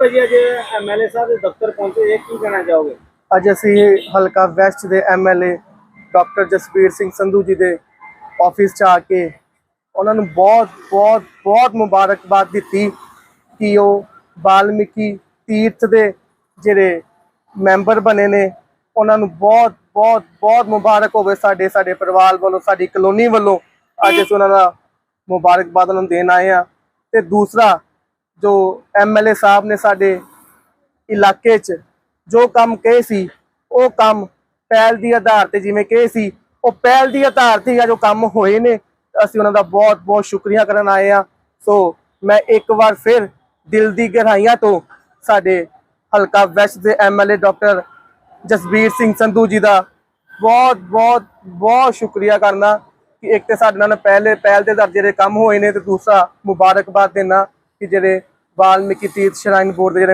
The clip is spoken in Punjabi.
ਭਾਜੀ ਅੱਜ ਐਮਐਲਏ ਸਾਹਿਬ ਦੇ ਦਫ਼ਤਰ ਪਹੁੰਚੇ, ਇਹ ਕੀ ਕਹਿਣਾ ਚਾਹੋਗੇ? ਅੱਜ ਅਸੀਂ ਹਲਕਾ ਵੈਸਟ ਦੇ ਐਮਐਲਏ ਡਾਕਟਰ ਜਸਬੀਰ ਸਿੰਘ ਸੰਧੂ ਜੀ ਦੇ ਆਫਿਸ 'ਚ ਆ ਕੇ ਉਹਨਾਂ ਨੂੰ ਬਹੁਤ ਬਹੁਤ ਬਹੁਤ ਮੁਬਾਰਕਬਾਦ ਦਿੱਤੀ ਕਿ ਉਹ ਬਾਲਮਿਕੀ ਤੀਰਥ ਦੇ ਜਿਹੜੇ ਮੈਂਬਰ ਬਣੇ ਨੇ, ਉਹਨਾਂ ਨੂੰ ਬਹੁਤ ਬਹੁਤ ਬਹੁਤ ਮੁਬਾਰਕ ਹੋਵੇ ਸਾਡੇ ਸਾਡੇ ਪਰਿਵਾਰ ਵੱਲੋਂ, ਸਾਡੀ ਕਲੋਨੀ ਵੱਲੋਂ। ਅੱਜ ਅਸੀਂ ਉਹਨਾਂ ਦਾ ਮੁਬਾਰਕਬਾਦ ਉਹਨਾਂ ਨੂੰ ਦੇਣ ਆਏ ਆ ਤੇ ਦੂਸਰਾ ਜੋ ਐਮਐਲਏ ਸਾਹਿਬ ਨੇ ਸਾਡੇ ਇਲਾਕੇ 'ਚ ਜੋ ਕੰਮ ਕਹੇ ਸੀ, ਉਹ ਕੰਮ ਪਹਿਲ ਦੀ ਆਧਾਰ ਤੇ ਜਿਵੇਂ ਕਹੇ ਸੀ, ਉਹ ਪਹਿਲ ਦੀ ਆਧਾਰ ਤੇ ਹੀ ਜੋ ਕੰਮ ਹੋਏ ਨੇ। ਅਸੀਂ ਉਹਨਾਂ ਦਾ ਬਹੁਤ ਬਹੁਤ ਸ਼ੁਕਰੀਆ ਕਰਨ ਆਏ ਆ ਸੋ ਮੈਂ ਇੱਕ ਵਾਰ ਫਿਰ ਦਿਲ ਦੀ ਗਹਿਰਾਈਆਂ ਤੋਂ ਸਾਡੇ ਹਲਕਾ ਵੈਸਟ ਦੇ ਐਮਐਲਏ ਡਾਕਟਰ ਜਸਬੀਰ ਸਿੰਘ ਸੰਧੂ ਜੀ ਦਾ ਬਹੁਤ ਬਹੁਤ ਬਹੁਤ ਸ਼ੁਕਰੀਆ ਕਰਨਾ ਕਿ ਇੱਕ ਤੇ ਸਾਡੇ ਨਾਲ ਪਹਿਲੇ ਪਹਿਲ ਦੇ ਦਰਜੇ ਦੇ ਕੰਮ ਹੋਏ ਨੇ ਤੇ ਦੂਸਰਾ ਮੁਬਾਰਕਬਾਦ ਦੇਣਾ। ਕਿ ਜਿਹੜੇ ਵਾਲਮੀਕੀ ਤੀਰਥ ਸ਼ਰਾਈਨ ਬੋਰਡ ਦੇ ਜਿਹੜੇ